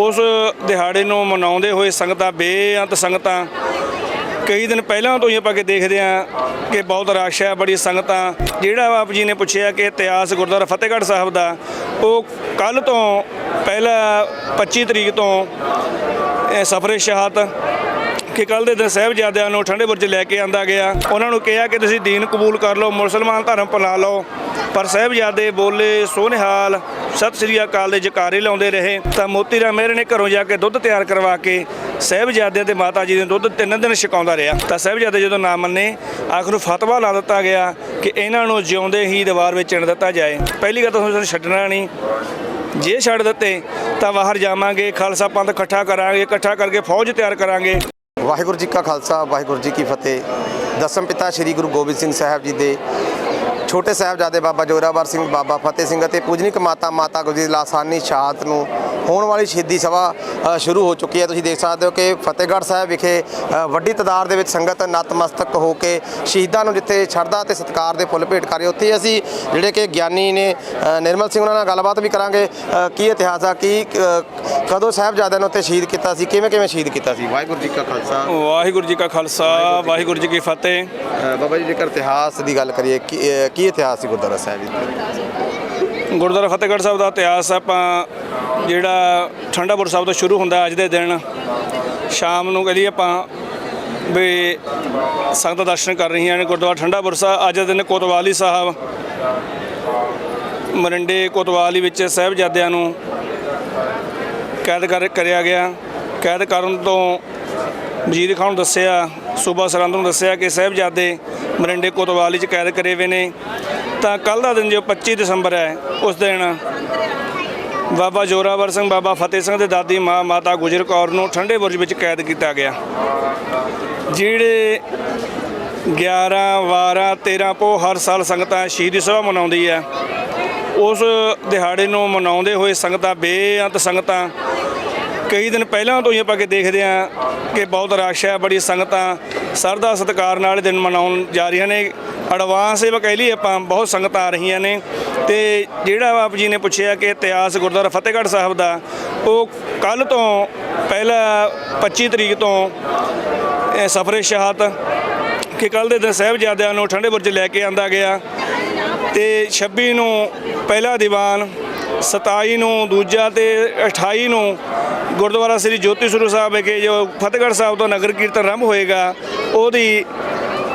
ਉਸ ਦਿਹਾੜੇ ਨੂੰ ਮਨਾਉਂਦੇ ਹੋਏ ਸੰਗਤਾਂ ਬੇਅੰਤ ਸੰਗਤਾਂ ਕਈ ਦਿਨ ਪਹਿਲਾਂ ਤੋਂ ਹੀ ਆਪਾਂ ਕਿ ਦੇਖਦੇ ਆ ਕਿ ਬਹੁਤ ਰਸ਼ ਹੈ, ਬੜੀ ਸੰਗਤਾਂ, ਜਿਹੜਾ ਆਪ ਜੀ ਨੇ ਪੁੱਛਿਆ ਕਿ ਇਤਿਹਾਸ ਗੁਰਦੁਆਰਾ ਫਤਿਹਗੜ੍ਹ ਸਾਹਿਬ ਦਾ, ਉਹ ਕੱਲ ਤੋਂ ਪਹਿਲਾ 25 ਤਰੀਕ ਤੋਂ, ਇਹ ਸਫਰੇ ਸ਼ਹਾਦਤ ਕਿ ਕੱਲ ਦੇ ਦਿਨ ਸਾਹਿਬਜ਼ਾਦਿਆਂ ਨੂੰ ਠੰਡੇ ਬੁਰਜ ਲੈ ਕੇ ਆਂਦਾ ਗਿਆ। ਉਹਨਾਂ ਨੂੰ ਕਿਹਾ ਕਿ ਤੁਸੀਂ ਦੀਨ ਕਬੂਲ ਕਰ ਲਓ, ਮੁਸਲਮਾਨ ਧਰਮ ਅਪਣਾ ਲਓ। ਪਰ ਸਾਹਿਬਜ਼ਾਦੇ ਬੋਲੇ, ਸੋਨਿਹਾਲ, ਸਤਿ ਸ੍ਰੀ ਅਕਾਲ ਦੇ ਜਕਾਰੇ ਲਾਉਂਦੇ ਰਹੇ। ਤਾਂ ਮੋਤੀ ਰਾਮ ਮਹਿਰ ਨੇ ਘਰੋਂ ਜਾ ਕੇ ਦੁੱਧ ਤਿਆਰ ਕਰਵਾ ਕੇ ਸਾਹਿਬਜ਼ਾਦਿਆਂ ਤੇ ਮਾਤਾ ਜੀ ਦੇ ਦੁੱਧ ਤਿੰਨ ਦਿਨ ਛਕਾਉਂਦਾ ਰਿਹਾ। ਤਾਂ ਸਾਹਿਬਜ਼ਾਦੇ ਜਦੋਂ ਨਾ ਮੰਨੇ, ਆਖਰ ਨੂੰ ਫਤਵਾ ਲਾ ਦਿੱਤਾ ਗਿਆ ਕਿ ਇਹਨਾਂ ਨੂੰ ਜਿਉਂਦੇ ਹੀ ਦੀਵਾਰ ਵਿੱਚ ਚਿਣ ਦਿੱਤਾ ਜਾਏ। ਪਹਿਲੀ ਗੱਲ ਤਾਂ ਤੁਹਾਨੂੰ ਛੱਡਣਾ ਨਹੀਂ। ਜੇ ਛੱਡ ਦਿੱਤੇ, ਤਾਂ ਬਾਹਰ ਜਾਵਾਂਗੇ, ਖਾਲਸਾ ਪੰਥ ਇਕੱਠਾ ਕਰਾਂਗੇ, ਇਕੱਠਾ ਕਰਕੇ ਫੌਜ ਤਿਆਰ ਕਰਾਂਗੇ। ਵਾਹਿਗੁਰੂ ਜੀ ਕਾ ਖਾਲਸਾ, ਵਾਹਿਗੁਰੂ ਜੀ ਕੀ ਫਤਿਹ। ਦਸਮ ਪਿਤਾ ਸ੍ਰੀ ਗੁਰੂ ਗੋਬਿੰਦ ਸਿੰਘ ਸਾਹਿਬ ਜੀ ਦੇ ਛੋਟੇ ਸਾਹਿਬਜ਼ਾਦੇ ਬਾਬਾ ਜੋਰਾਵਰ ਸਿੰਘ, ਬਾਬਾ ਫਤਿਹ ਸਿੰਘ ਅਤੇ ਪੂਜਨੀਕ ਮਾਤਾ ਮਾਤਾ ਗੁਰਜੀਤ ਲਾਸਾਨੀ ਸ਼ਹਾਦਤ ਨੂੰ ਹੋਣ ਵਾਲੀ ਸ਼ਹੀਦੀ ਸਭਾ ਸ਼ੁਰੂ ਹੋ ਚੁੱਕੀ ਹੈ। ਤੁਸੀਂ ਦੇਖ ਸਕਦੇ ਹੋ ਕਿ ਫਤਿਹਗੜ੍ਹ ਸਾਹਿਬ ਵਿਖੇ ਵੱਡੀ ਤਾਦਾਦ ਦੇ ਵਿੱਚ ਸੰਗਤ ਨਤਮਸਤਕ ਹੋ ਕੇ ਸ਼ਹੀਦਾਂ ਨੂੰ ਜਿੱਥੇ ਸ਼ਰਧਾ ਤੇ ਸਤਿਕਾਰ ਦੇ ਫੁੱਲ ਭੇਟ ਕਰ ਰਹੇ ਉੱਥੇ ਅਸੀਂ ਜਿਹੜੇ ਕਿ ਗਿਆਨੀ ਨੇ ਨਿਰਮਲ ਸਿੰਘ ਉਹਨਾਂ ਨਾਲ ਗੱਲਬਾਤ ਵੀ ਕਰਾਂਗੇ। ਕੀ ਇਤਿਹਾਸ ਆ ਕੀ ਕਦੋਂ ਸਾਹਿਬਜ਼ਾਦਿਆਂ ਨੂੰ ਉੱਥੇ ਸ਼ਹੀਦ ਕੀਤਾ ਸੀ ਕਿਵੇਂ ਕਿਵੇਂ ਸ਼ਹੀਦ ਕੀਤਾ ਸੀ? ਵਾਹਿਗੁਰੂ ਜੀ ਕਾ ਖਾਲਸਾ। ਵਾਹਿਗੁਰੂ ਜੀ ਕਾ ਖਾਲਸਾ ਵਾਹਿਗੁਰੂ ਜੀ ਕੀ ਫਤਿਹ। ਬਾਬਾ ਜੀ ਜੇਕਰ ਇਤਿਹਾਸ ਦੀ ਗੱਲ ਕਰੀਏ ਕੀ ਇਤਿਹਾਸ ਸੀ ਗੁਰਦੁਆਰਾ ਸਾਹਿਬ ਜੀ? ਦਾ ਗੁਰਦੁਆਰਾ ਫਤਿਹਗੜ੍ਹ ਸਾਹਿਬ ਦਾ ਇਤਿਹਾਸ ਆਪਾਂ ਜਿਹੜਾ ਠੰਡਾਪੁਰ ਸਾਹਿਬ ਤੋਂ ਸ਼ੁਰੂ ਹੁੰਦਾ ਅੱਜ ਦੇ ਦਿਨ, ਸ਼ਾਮ ਨੂੰ ਕਹਦੀ ਆਪਾਂ ਵੀ ਸੰਗਤ ਦਰਸ਼ਨ ਕਰ ਰਹੀਆਂ ਨੇ ਗੁਰਦੁਆਰਾ ਠੰਡਾਪੁਰ ਸਾਹਿਬ, ਅੱਜ ਦੇ ਦਿਨ ਕੋਤਵਾਲੀ ਸਾਹਿਬ, ਮਰਿੰਡੇ ਕੋਤਵਾਲੀ ਵਿੱਚ ਸਾਹਿਬਜ਼ਾਦਿਆਂ ਨੂੰ ਕੈਦ ਕਰ ਕਰਿਆ ਗਿਆ। ਕੈਦ ਕਰਨ ਤੋਂ ਵਜ਼ੀਰ ਖਾਨ ਨੂੰ ਦੱਸਿਆ, ਸੂਬਾ ਸਰਹੰਦ ਨੂੰ ਦੱਸਿਆ ਕਿ ਸਾਹਿਬਜ਼ਾਦੇ ਮਰਿੰਡੇ ਕੋਤਵਾਲੀ ਚ ਕੈਦ ਕਰੇ ਹੋਏ ਨੇ। ਤਾਂ ਕੱਲ ਦਾ ਦਿਨ ਜੋ 25 ਦਸੰਬਰ ਹੈ, ਉਸ ਦਿਨ ਬਾਬਾ ਜੋਰਾਵਰ ਸਿੰਘ, ਬਾਬਾ ਫਤਿਹ ਸਿੰਘ ਦੇ ਦਾਦੀ ਮਾਂ ਮਾਤਾ ਗੁਜਰ ਕੌਰ ਨੂੰ ਠੰਡੇ ਬੁਰਜ ਵਿੱਚ ਕੈਦ ਕੀਤਾ ਗਿਆ। ਜਿਹੜੇ 11 12 13 ਪੋ ਹਰ ਸਾਲ ਸੰਗਤਾਂ ਸ਼ਹੀਦੀ ਸਭਾ ਮਨਾਉਂਦੀ ਹੈ, ਉਸ ਦਿਹਾੜੇ ਨੂੰ ਮਨਾਉਂਦੇ ਹੋਏ ਸੰਗਤਾਂ ਬੇਅੰਤ ਸੰਗਤਾਂ, ਕਈ ਦਿਨ ਪਹਿਲਾਂ ਤੋਂ ਹੀ ਆਪਾਂ ਕਿ ਦੇਖਦੇ ਆ ਕਿ ਬਹੁਤ ਰਸ਼ ਹੈ, ਬੜੀ ਸੰਗਤਾਂ ਸਰਦਾ ਸਤਿਕਾਰ ਨਾਲ ਦਿਨ ਮਨਾਉਣ ਜਾ ਰਹੀਆਂ ਨੇ। ਐਡਵਾਂਸ ਇਹ ਕਹਿ ਲਈ ਆਪਾਂ, ਬਹੁਤ ਸੰਗਤਾਂ ਆ ਰਹੀਆਂ ਨੇ। ਤੇ ਜਿਹੜਾ ਆਪ ਜੀ ਨੇ ਪੁੱਛਿਆ ਕਿ ਇਤਿਹਾਸ ਗੁਰਦੁਆਰਾ ਫਤਿਹਗੜ੍ਹ ਸਾਹਿਬ ਦਾ, ਉਹ ਕੱਲ ਤੋਂ ਪਹਿਲਾ 25 ਤਰੀਕ ਤੋਂ ਇਹ ਸਫਰੇ ਸ਼ਹਾਦਤ ਕਿ ਕੱਲ ਦੇ ਦਿਨ ਸਾਹਿਬਜ਼ਾਦਿਆਂ ਨੂੰ ਠੰਡੇ ਬੁਰਜ ਲੈ ਕੇ ਆਂਦਾ ਗਿਆ ਤੇ 26 ਨੂੰ ਪਹਿਲਾ ਦੀਵਾਨ 27 ਨੂੰ ਦੂਜਾ ਤੇ 28 ਨੂੰ ਗੁਰਦੁਆਰਾ ਸ੍ਰੀ ਜੋਤੀ ਸਰੂਪ ਸਾਹਿਬ ਵਿਖੇ ਜੋ ਫਤਿਹਗੜ੍ਹ ਸਾਹਿਬ ਤੋਂ ਨਗਰ ਕੀਰਤਨ ਆਰੰਭ ਹੋਏਗਾ, ਉਹਦੀ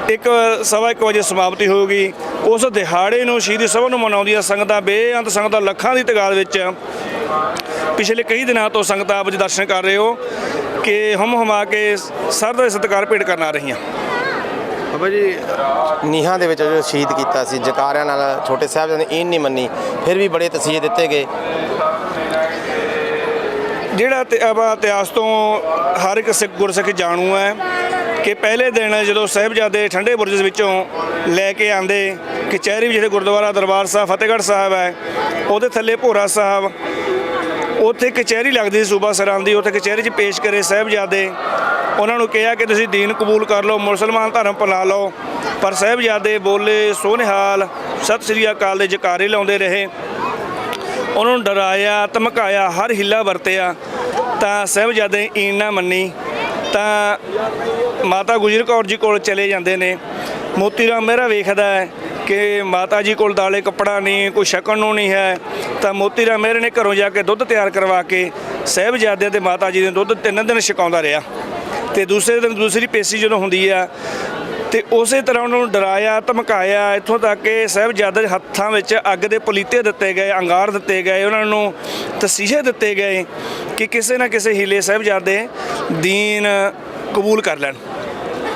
ਇੱਕ ਸਵਾ ਇੱਕ ਵਜੇ ਸਮਾਪਤੀ ਹੋਊਗੀ। ਉਸ ਦਿਹਾੜੇ ਨੂੰ ਸ਼ਹੀਦੀ ਸਭਾ ਨੂੰ ਮਨਾਉਂਦੀਆਂ ਸੰਗਤਾਂ ਬੇਅੰਤ ਸੰਗਤਾਂ ਲੱਖਾਂ ਦੀ ਤਾਦਾਦ ਵਿੱਚ ਪਿਛਲੇ ਕਈ ਦਿਨਾਂ ਤੋਂ ਸੰਗਤਾਂ ਆਪ ਜੀ ਦਰਸ਼ਨ ਕਰ ਰਹੇ ਹੋ ਕਿ ਹਮ ਹਮਾ ਕੇ ਸਰ ਦਾ ਸਤਿਕਾਰ ਭੇਟ ਕਰਨ ਆ ਰਹੀਆਂ। ਬਾਬਾ ਜੀ ਨੀਹਾਂ ਦੇ ਵਿੱਚ ਜੋ ਸ਼ਹੀਦ ਕੀਤਾ ਸੀ ਜਕਾਰਿਆਂ ਨਾਲ ਛੋਟੇ ਸਾਹਿਬਜ਼ਾਦੇ ਨੇ ਇਹ ਨਹੀਂ ਮੰਨੀ ਫਿਰ ਵੀ ਬੜੇ ਤਸੀਹੇ ਦਿੱਤੇ ਗਏ। ਜਿਹੜਾ ਆਪਾਂ ਇਤਿਹਾਸ ਤੋਂ ਹਰ ਇੱਕ ਸਿੱਖ ਗੁਰਸਿੱਖ ਜਾਣੂ ਹੈ ਕਿ ਪਹਿਲੇ ਦਿਨ ਜਦੋਂ ਸਾਹਿਬਜ਼ਾਦੇ ਠੰਡੇ ਬੁਰਜ ਵਿੱਚੋਂ ਲੈ ਕੇ ਆਂਦੇ ਕਚਹਿਰੀ ਵਿੱਚ ਜਿਹੜੇ ਗੁਰਦੁਆਰਾ ਦਰਬਾਰ ਸਾਹਿਬ, ਫਤਿਹਗੜ੍ਹ ਸਾਹਿਬ ਹੈ, ਉਹਦੇ ਥੱਲੇ ਭੋਰਾ ਸਾਹਿਬ, ਉੱਥੇ ਕਚਹਿਰੀ ਲੱਗਦੀ ਸੀ ਸੂਬਾ ਸਰਾਂ ਦੀ, ਉੱਥੇ ਕਚਹਿਰੀ 'ਚ ਪੇਸ਼ ਕਰੇ ਸਾਹਿਬਜ਼ਾਦੇ। ਉਹਨਾਂ ਨੂੰ ਕਿਹਾ ਕਿ ਤੁਸੀਂ ਦੀਨ ਕਬੂਲ ਕਰ ਲਓ, ਮੁਸਲਮਾਨ ਧਰਮ ਅਪਣਾ ਲਓ, ਪਰ ਸਾਹਿਬਜ਼ਾਦੇ ਬੋਲੇ ਸੋਨਿਹਾਲ ਸਤਿ ਸ੍ਰੀ ਅਕਾਲ ਦੇ ਜਕਾਰੇ ਲਾਉਂਦੇ ਰਹੇ। ਉਹਨਾਂ ਨੂੰ ਡਰਾਇਆ, ਧਮਕਾਇਆ, ਹਰ ਹਿੱਲਾ ਵਰਤਿਆ, ਤਾਂ ਸਾਹਿਬਜ਼ਾਦੇ ਈਨ ਨਾ ਮੰਨੀ, ਤਾਂ ਮਾਤਾ ਗੁਜਰ ਕੌਰ ਜੀ ਕੋਲ ਚਲੇ ਜਾਂਦੇ ਨੇ। ਮੋਤੀ ਰਾਮ ਮਹਿਰਾ ਵੇਖਦਾ ਹੈ ਕਿ ਮਾਤਾ ਜੀ ਕੋਲ ਦਾਲੇ ਕੱਪੜਾ ਨਹੀਂ, ਕੋਈ ਛਕਣ ਨੂੰ ਨਹੀਂ ਹੈ। ਤਾਂ ਮੋਤੀ ਰਾਮ ਮਹਿਰੇ ਨੇ ਘਰੋਂ ਜਾ ਕੇ ਦੁੱਧ ਤਿਆਰ ਕਰਵਾ ਕੇ ਸਾਹਿਬਜ਼ਾਦਿਆਂ ਤੇ ਮਾਤਾ ਜੀ ਦੇ ਦੁੱਧ ਤਿੰਨ ਦਿਨ ਛਕਾਉਂਦਾ ਰਿਹਾ। ਤੇ ਦੂਸਰੇ ਦਿਨ ਦੂਸਰੀ ਪੇਸੀ ਜਦੋਂ ਹੁੰਦੀ ਆ, ਤੇ ਉਸੇ ਤਰ੍ਹਾਂ ਉਹਨਾਂ ਨੂੰ ਡਰਾਇਆ, ਧਮਕਾਇਆ। ਇੱਥੋਂ ਤੱਕ ਕਿ ਸਾਹਿਬਜ਼ਾਦੇ ਦੇ ਹੱਥਾਂ ਵਿੱਚ ਅੱਗ ਦੇ ਪਲੀਤੇ ਦਿੱਤੇ ਗਏ, ਅੰਗਾਰ ਦਿੱਤੇ ਗਏ, ਉਹਨਾਂ ਨੂੰ ਤਸੀਹੇ ਦਿੱਤੇ ਗਏ ਕਿ ਕਿਸੇ ਨਾ ਕਿਸੇ ਹੀਲੇ ਸਾਹਿਬਜ਼ਾਦੇ ਦੀਨ ਕਬੂਲ ਕਰ ਲੈਣ।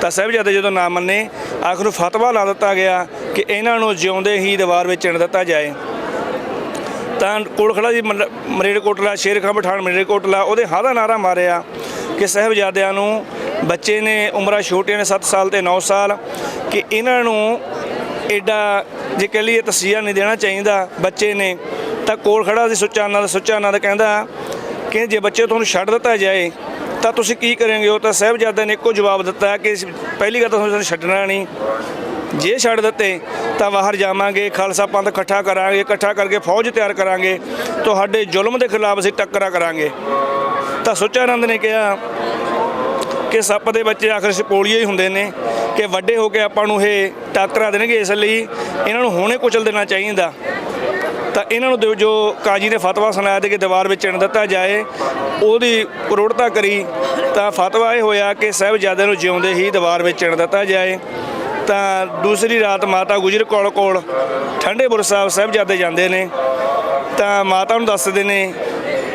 ਤਾਂ ਸਾਹਿਬਜ਼ਾਦੇ ਜਦੋਂ ਨਾ ਮੰਨੇ, ਆਖਰ ਨੂੰ ਫਤਵਾ ਲਾ ਦਿੱਤਾ ਗਿਆ ਕਿ ਇਹਨਾਂ ਨੂੰ ਜਿਉਂਦੇ ਹੀ ਦੀਵਾਰ ਵਿੱਚ ਚਿਣ ਦਿੱਤਾ ਜਾਏ। ਤਾਂ ਕੋਲ ਖੜਾ ਜੀ ਮਲ- ਮਰੇੜਕੋਟਲਾ ਸ਼ੇਰ ਖਾਂ ਪਠਾਨ ਮਰੇੜਕੋਟਲਾ ਉਹਦੇ ਹਾਂ ਦਾ ਨਾਰਾ ਮਾਰਿਆ ਕਿ ਸਾਹਿਬਜ਼ਾਦਿਆਂ ਨੂੰ ਬੱਚੇ ਨੇ ਉਮਰਾਂ ਛੋਟੀਆਂ ਨੇ 7 ਸਾਲ ਤੇ 9 ਸਾਲ, ਕਿ ਇਹਨਾਂ ਨੂੰ ਐਡਾ ਜੇ ਕਹ ਲਈਏ ਤਸੀਹਾ ਨਹੀਂ ਦੇਣਾ ਚਾਹੀਦਾ ਬੱਚੇ ਨੇ। ਤਾਂ ਕੋਲ ਖੜਾ ਸੀ ਸੁੱਚਾ ਆਨੰਦ ਸੁੱਚਾ ਆਨੰਦ ਕਹਿੰਦਾ ਕਿ ਜੇ ਬੱਚੇ ਤੁਹਾਨੂੰ ਛੱਡ ਦਿੱਤਾ ਜਾਏ ਤਾਂ ਤੁਸੀਂ ਕੀ ਕਰੋਗੇ? ਉਹ ਤਾਂ ਸਾਹਿਬਜ਼ਾਦਿਆਂ ਨੇ ਇੱਕੋ ਜਵਾਬ ਦਿੱਤਾ ਕਿ ਪਹਿਲੀ ਗੱਲ ਤਾਂ ਤੁਹਾਨੂੰ ਛੱਡਣਾ ਨਹੀਂ। ਜੇ ਛੱਡ ਦਿੱਤੇ, ਤਾਂ ਬਾਹਰ ਜਾਵਾਂਗੇ, ਖਾਲਸਾ ਪੰਥ ਇਕੱਠਾ ਕਰਾਂਗੇ, ਇਕੱਠਾ ਕਰਕੇ ਫੌਜ ਤਿਆਰ ਕਰਾਂਗੇ। ਤੁਹਾਡੇ ਜ਼ੁਲਮ ਦੇ ਖਿਲਾਫ ਅਸੀਂ ਟੱਕਰਾ ਕਰਾਂਗੇ। ਤਾਂ ਸੁੱਚਾਨੰਦ ਨੇ ਕਿਹਾ ਕਿ ਸੱਪ ਦੇ ਬੱਚੇ ਆਖਰ ਸਪੋਲੀਏ ਹੀ ਹੁੰਦੇ ਨੇ ਕਿ ਵੱਡੇ ਹੋ ਕੇ ਆਪਾਂ ਨੂੰ ਇਹ ਟਾਕਰਾ ਦੇਣਗੇ ਇਸ ਲਈ। ਇਹਨਾਂ ਨੂੰ ਹੁਣੇ ਕੁਚਲ ਦੇਣਾ ਚਾਹੀਦਾ। ਤਾਂ ਇਹਨਾਂ ਨੂੰ ਦਿਓ, ਜੋ ਕਾਜੀ ਨੇ ਫਤਵਾ ਸੁਣਾਇਆ ਤੇ ਕਿ ਦੀਵਾਰ ਵਿੱਚ ਚਿਣ ਦਿੱਤਾ ਜਾਏ, ਉਹਦੀ ਪ੍ਰੋੜਤਾ ਕਰੀ, ਤਾਂ ਫਤਵਾ ਇਹ ਹੋਇਆ ਕਿ ਸਾਹਿਬਜ਼ਾਦਿਆਂ ਨੂੰ ਜਿਉਂਦੇ ਹੀ ਦੀਵਾਰ ਵਿੱਚ ਚਿਣ ਦਿੱਤਾ ਜਾਏ। ਤਾਂ ਦੂਸਰੀ ਰਾਤ ਮਾਤਾ ਗੁਜਰ ਕੋਲ ਕੋਲ ਠੰਡੇ ਬੁਰ ਸਾਹਿਬ ਸਾਹਿਬਜ਼ਾਦੇ ਜਾਂਦੇ ਨੇ। ਤਾਂ ਮਾਤਾ ਨੂੰ ਦੱਸਦੇ ਨੇ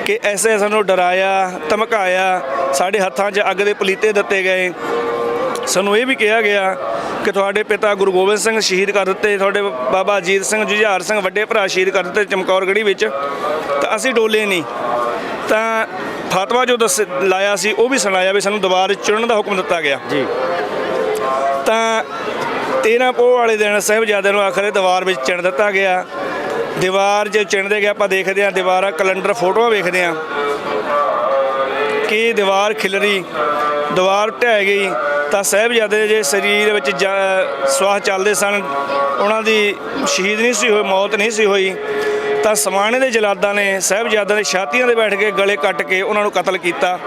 ਕਿ ਐਸੇ ਸਾਨੂੰ ਡਰਾਇਆ, ਧਮਕਾਇਆ, ਸਾਡੇ ਹੱਥਾਂ 'ਚ ਅੱਗ ਦੇ ਪਲੀਤੇ ਦਿੱਤੇ ਗਏ। ਸਾਨੂੰ ਇਹ ਵੀ ਕਿਹਾ ਗਿਆ ਕਿ ਤੁਹਾਡੇ ਪਿਤਾ ਗੁਰੂ ਗੋਬਿੰਦ ਸਿੰਘ ਸ਼ਹੀਦ ਕਰ ਦਿੱਤੇ ਤੁਹਾਡੇ ਬਾਬਾ ਅਜੀਤ ਸਿੰਘ ਜੁਝਾਰ ਸਿੰਘ ਵੱਡੇ ਭਰਾ ਸ਼ਹੀਦ ਕਰ ਦਿੱਤੇ ਚਮਕੌਰਗੜ੍ਹੀ ਵਿੱਚ। ਤਾਂ ਅਸੀਂ ਡੋਲੇ ਨਹੀਂ। ਤਾਂ ਫਤਵਾ ਜੋ ਦੱਸ ਲਾਇਆ ਸੀ ਉਹ ਵੀ ਸੁਣਾਇਆ ਵੀ ਸਾਨੂੰ ਦੁਬਾਰਾ ਚੁਣਨ ਦਾ ਹੁਕਮ ਦਿੱਤਾ ਗਿਆ। ਜੀ। ਤਾਂ 13 ਪੋਹ ਵਾਲੇ ਦਿਨ ਸਾਹਿਬਜ਼ਾਦਿਆਂ ਨੂੰ ਆਖਰੇ ਦੀਵਾਰ ਵਿੱਚ ਚਿਣ ਦਿੱਤਾ ਗਿਆ। ਦੀਵਾਰ ਜੇ ਚਿਣਦੇ ਗਏ ਆਪਾਂ ਦੇਖਦੇ ਹਾਂ ਦੀਵਾਰਾਂ ਕੈਲੰਡਰ ਫੋਟੋਆਂ ਵੇਖਦੇ ਹਾਂ। ਕਿ ਦੀਵਾਰ ਖਿਲਰੀ ਦੀਵਾਰ ਢਹਿ ਗਈ ਤਾਂ ਸਾਹਿਬਜ਼ਾਦੇ ਜੇ ਸਰੀਰ ਵਿੱਚ ਜਾ- ਸਵਾਹ ਚੱਲਦੇ ਸਨ। ਉਹਨਾਂ ਦੀ ਸ਼ਹੀਦ ਨਹੀਂ ਸੀ ਹੋਈ, ਮੌਤ ਨਹੀਂ ਸੀ ਹੋਈ। ਤਾਂ ਸਮਾਣੇ ਦੇ ਜਲਾਦਾਂ ਨੇ ਸਾਹਿਬਜ਼ਾਦਿਆਂ ਦੇ ਛਾਤੀਆਂ ਤੇ ਬੈਠ ਕੇ ਗਲੇ ਕੱਟ ਕੇ ਉਹਨਾਂ ਨੂੰ ਕਤਲ ਕੀਤਾ।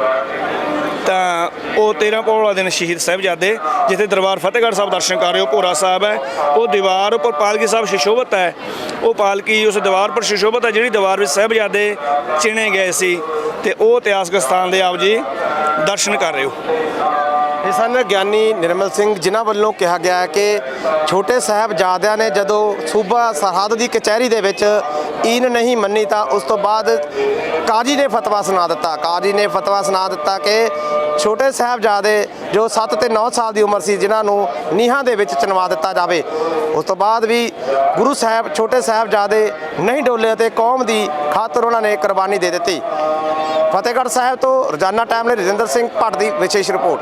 ਤਾਂ ਉਹ 13 ਪੋਹ ਵਾਲਾ ਦਿਨ ਸ਼ਹੀਦ ਸਾਹਿਬਜ਼ਾਦੇ, ਜਿੱਥੇ ਦਰਬਾਰ ਫਤਿਹਗੜ੍ਹ ਸਾਹਿਬ ਦਰਸ਼ਨ ਕਰ ਰਹੇ ਹੋ, ਭੋਰਾ ਸਾਹਿਬ ਹੈ। ਉਹ ਦੀਵਾਰ ਉੱਪਰ ਪਾਲਕੀ ਸਾਹਿਬ ਸ਼ਿਸ਼ੋਭਤ ਹੈ। ਉਹ ਪਾਲਕੀ ਉਸ ਦੀਵਾਰ ਪਰ ਸ਼ਿਸ਼ੋਭਤ ਹੈ, ਜਿਹੜੀ ਦੀਵਾਰ ਵਿੱਚ ਸਾਹਿਬਜ਼ਾਦੇ ਚਿਣੇ ਗਏ ਸੀ। ਤੇ ਉਹ ਇਤਿਹਾਸਕ ਸਥਾਨ ਦੇ ਆਪ ਜੀ ਦਰਸ਼ਨ ਕਰ ਰਹੇ ਹੋ। ਇਹ ਸਨ ਗਿਆਨੀ ਨਿਰਮਲ ਸਿੰਘ, ਜਿਨ੍ਹਾਂ ਵੱਲੋਂ ਕਿਹਾ ਗਿਆ ਹੈ ਕਿ ਛੋਟੇ ਸਾਹਿਬਜ਼ਾਦਿਆਂ ਨੇ ਜਦੋਂ ਸੂਬਾ ਸਰਹੱਦ ਦੀ ਕਚਹਿਰੀ ਦੇ ਵਿੱਚ ਈਨ ਨਹੀਂ ਮੰਨੀ ਤਾਂ ਉਸ ਤੋਂ ਬਾਅਦ ਕਾਜੀ ਨੇ ਫਤਵਾ ਸੁਣਾ ਦਿੱਤਾ। ਕਾਜੀ ਨੇ ਫਤਵਾ ਸੁਣਾ ਦਿੱਤਾ ਕਿ ਛੋਟੇ ਸਾਹਿਬਜ਼ਾਦੇ ਜੋ 7 ਤੇ 9 ਸਾਲ ਦੀ ਉਮਰ ਸੀ, ਜਿਨ੍ਹਾਂ ਨੂੰ ਨੀਹਾਂ ਦੇ ਵਿੱਚ ਚਿਣਵਾ ਦਿੱਤਾ ਜਾਵੇ। ਉਸ ਤੋਂ ਬਾਅਦ ਵੀ ਗੁਰੂ ਸਾਹਿਬ, ਛੋਟੇ ਸਾਹਿਬਜ਼ਾਦੇ ਨਹੀਂ ਡੋਲੇ ਅਤੇ ਕੌਮ ਦੀ ਖਾਤਰ ਉਹਨਾਂ ਨੇ ਕੁਰਬਾਨੀ ਦੇ ਦਿੱਤੀ। ਫਤਿਹਗੜ੍ਹ ਸਾਹਿਬ ਤੋਂ ਰੋਜ਼ਾਨਾ ਟਾਈਮ ਲਈ ਰਜਿੰਦਰ ਸਿੰਘ ਭੱਟ ਦੀ ਵਿਸ਼ੇਸ਼ ਰਿਪੋਰਟ।